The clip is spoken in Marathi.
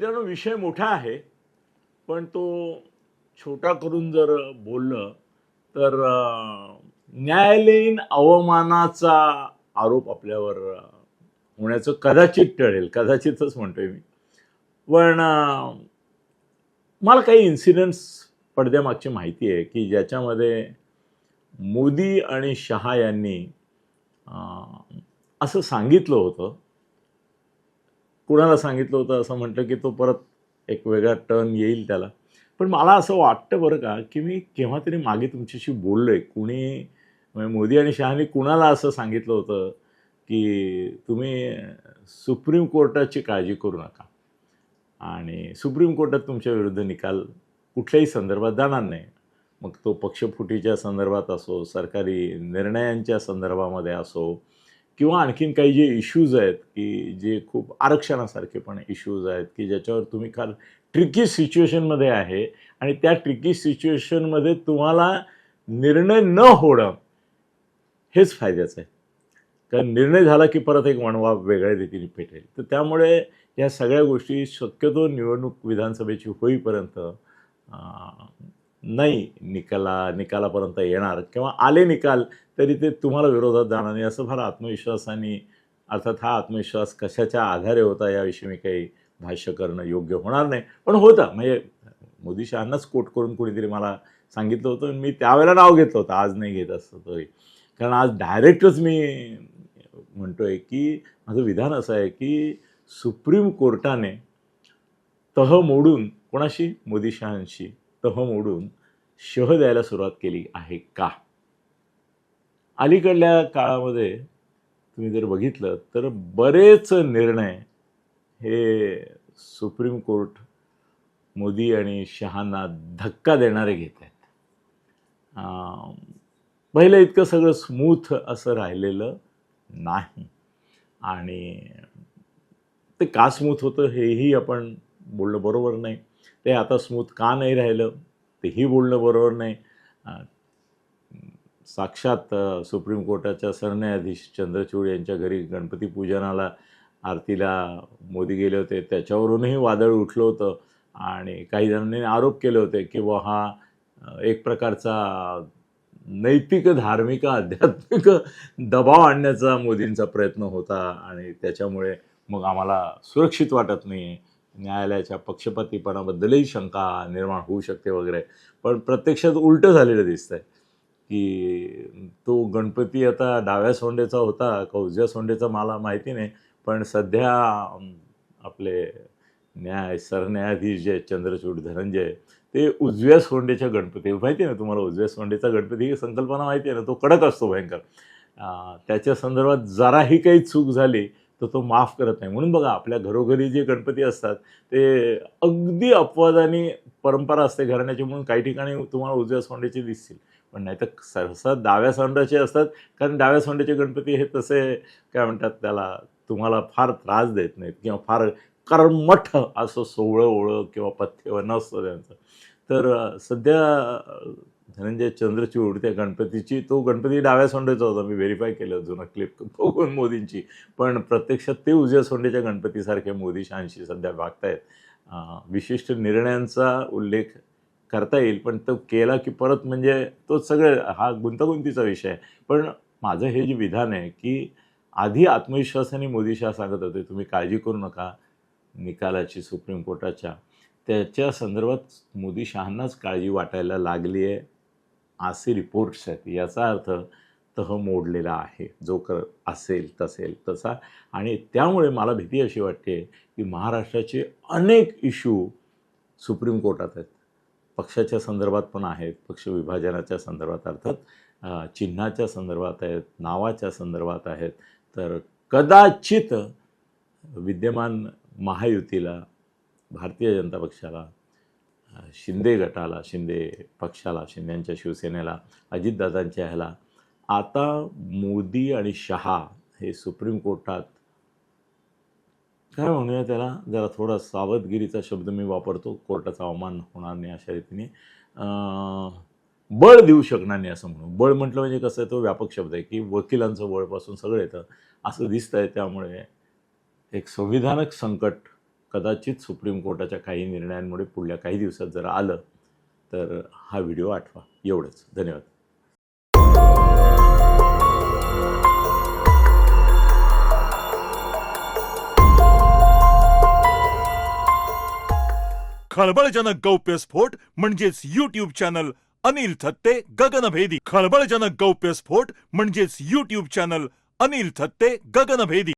मित्रांनो विषय मोठा आहे पण तो छोटा करून जर बोललं तर न्यायालयीन अवमानाचा आरोप आपल्यावर होण्याचं कदाचित टळेल. कदाचितच म्हणतोय मी. पण मला काही इन्सिडेंट्स पडद्यामागची माहिती आहे की ज्याच्यामध्ये मोदी आणि शहा यांनी असं सांगितलं होतं कुणाला सांगितलं होतं असं म्हटलं की तो परत एक वेगळा टर्न येईल त्याला. पण मला असं वाटतं बरं का की मी केव्हा तरी मागे तुमच्याशी बोललो आहे कुणी म्हणजे मोदी आणि शहाने कुणाला असं सांगितलं होतं की तुम्ही सुप्रीम कोर्टाची काळजी करू नका. आणि सुप्रीम कोर्टात तुमच्या विरुद्ध निकाल कुठल्याही संदर्भात जाणार नाही. मग तो पक्षफुटीच्या संदर्भात असो सरकारी निर्णयांच्या संदर्भामध्ये असो किंवा आणखीन काही जे इश्यूज आहेत की जे खूप आरक्षणासारखे पण इश्यूज आहेत की ज्याच्यावर तुम्ही फार ट्रिकी सिच्युएशनमध्ये आहे आणि त्या ट्रिकी सिच्युएशनमध्ये तुम्हाला निर्णय न होणं हेच फायद्याचं आहे. कारण निर्णय झाला की परत एक वणवा वेगळ्या रीतीने पेटेल. तर त्यामुळे या सगळ्या गोष्टी शक्यतो निवडणूक विधानसभेची होईपर्यंत नाही निकाला निकालापर्यंत येणार. किंवा आले निकाल तरी ते तुम्हाला विरोधात जाणार नाही. असं फार आत्मविश्वासाने अर्थात हा आत्मविश्वास कशाच्या आधारे होता याविषयी मी काही भाष्य करणं योग्य होणार नाही. पण होता. म्हणजे मोदी शहांनाच कोट करून कोणीतरी मला सांगितलं होतं. मी त्यावेळेला नाव घेतलं होतं. आज नाही घेत असतं तरी. कारण आज डायरेक्टच मी म्हणतो आहे की माझं विधान असं आहे की सुप्रीम कोर्टाने तह मोडून कोणाशी? मोदी शहांशी. तह मोडून शह द्यायला सुरुवात केली आहे का? अलीकडल्या काळामध्ये तुम्ही जर बघितलं तर बरेच निर्णय हे सुप्रीम कोर्ट मोदी आणि शहांना धक्का देणारे घेत आहेत. पहिलं इतकं सगळं स्मूथ असं राहिलेलं नाही. आणि ते का स्मूथ होतं हेही आपण बोलणं बरोबर नाही. ते आता स्मूथ का नाही राहिलं तेही बोलणं बरोबर नाही. साक्षात सुप्रीम कोर्टाच्या सरन्यायाधीश चंद्रचूड यांच्या घरी गणपती पूजनाला आरतीला मोदी गेले होते. त्याच्यावरूनही वादळ उठलं होतं आणि काही जणांनी आरोप केले होते की बुवा हा एक प्रकारचा नैतिक धार्मिक आध्यात्मिक दबाव आणण्याचा मोदींचा प्रयत्न होता आणि त्याच्यामुळे मग आम्हाला सुरक्षित वाटत नाही न्यायालयाच्या पक्षपातीपणाबद्दलही शंका निर्माण होऊ शकते वगैरे. पण प्रत्यक्षात उलटं झालेलं दिसतं आहे की तो गणपती आता डाव्या सोंडेचा होता का उजव्या सोंडेचा मला माहिती नाही पण सध्या आपले न्याय सरन्यायाधीश जे चंद्रचूड धनंजय ते उजव्या सोंडेच्या गणपती माहिती आहे ना तुम्हाला उजव्या सोंडेचा गणपती ही संकल्पना माहिती आहे ना? तो कडक असतो भयंकर. त्याच्या संदर्भात जराही काही चूक झाली तर तो माफ करत नाही. म्हणून बघा आपल्या घरोघरी जे गणपती असतात ते अगदी अपवादाने परंपरा असते घराण्याची म्हणून काही ठिकाणी तुम्हाला उजव्या सोंड्याचे दिसतील. पण नाही तर सहसा डाव्या सोंडाचे असतात कारण डाव्या सोंडाचे गणपती हे तसे काय म्हणतात त्याला तुम्हाला फार त्रास देत नाहीत किंवा फार कर्मठ असं सोवळं ओळं किंवा पथ्य नसतं त्यांचं. तर सध्या धनंजय चंद्रचूड त्या गणपतीची तो गणपती डाव्या सोंडेचा होता. मी व्हेरीफाय केलं जुना क्लिप बघून मोदींची. पण प्रत्यक्षात ते उजव्या सोंडेच्या गणपतीसारखे मोदी शहांशी सध्या वागतायत. विशिष्ट निर्णयांचा उल्लेख करता येईल पण तो केला की परत म्हणजे तो सगळं हा गुंतागुंतीचा विषय आहे. पण माझं हे जे विधान आहे की आधी आत्मविश्वासाने मोदी शाह सांगत होते तुम्ही काळजी करू नका निकालाची सुप्रीम कोर्टाच्या. त्याच्या संदर्भात मोदी शहांनाच काळजी वाटायला लागली आहे असे रिपोर्ट्स आहेत याचा अर्थ तह मोडलेला आहे. जो कर असेल तसेल तसा. आणि त्यामुळे मला भीती अशी वाटते की महाराष्ट्राचे अनेक इश्यू सुप्रीम कोर्टात आहेत. पक्षाच्या संदर्भात पण आहेत पक्ष विभाजनाच्या संदर्भात अर्थात चिन्हाच्या संदर्भात आहेत नावाच्या संदर्भात आहेत. तर कदाचित विद्यमान महायुतीला भारतीय जनता पक्षाला शिंदे गटाला शिंदे पक्षाला शिंद्यांच्या शिवसेनेला अजितदादांच्या ह्याला. आता मोदी आणि शहा हे सुप्रीम कोर्टात काय म्हणूया त्याला? जरा थोडा सावधगिरीचा शब्द मी वापरतो. कोर्टाचा अवमान होणार नाही अशा रीतीने. बळ देऊ शकणार नाही असं म्हणू बळ म्हटलं म्हणजे कसं आहे तो व्यापक शब्द आहे की वकिलांचं बळपासून सगळं येतं. असं दिसतंय त्यामुळे एक संविधानक संकट कदाचित सुप्रीम कोर्टाच्या काही निर्णयांमुळे पुढल्या काही दिवसात जर आलं तर हा व्हिडिओ आठवा. एवढंच. धन्यवाद. खळबळजनक गौप्यस्फोट म्हणजेच युट्यूब चॅनल अनिल थत्ते गगनभेदी. खळबळजनक गौप्यस्फोट म्हणजेच युट्यूब चॅनल अनिल थत्ते गगनभेदी.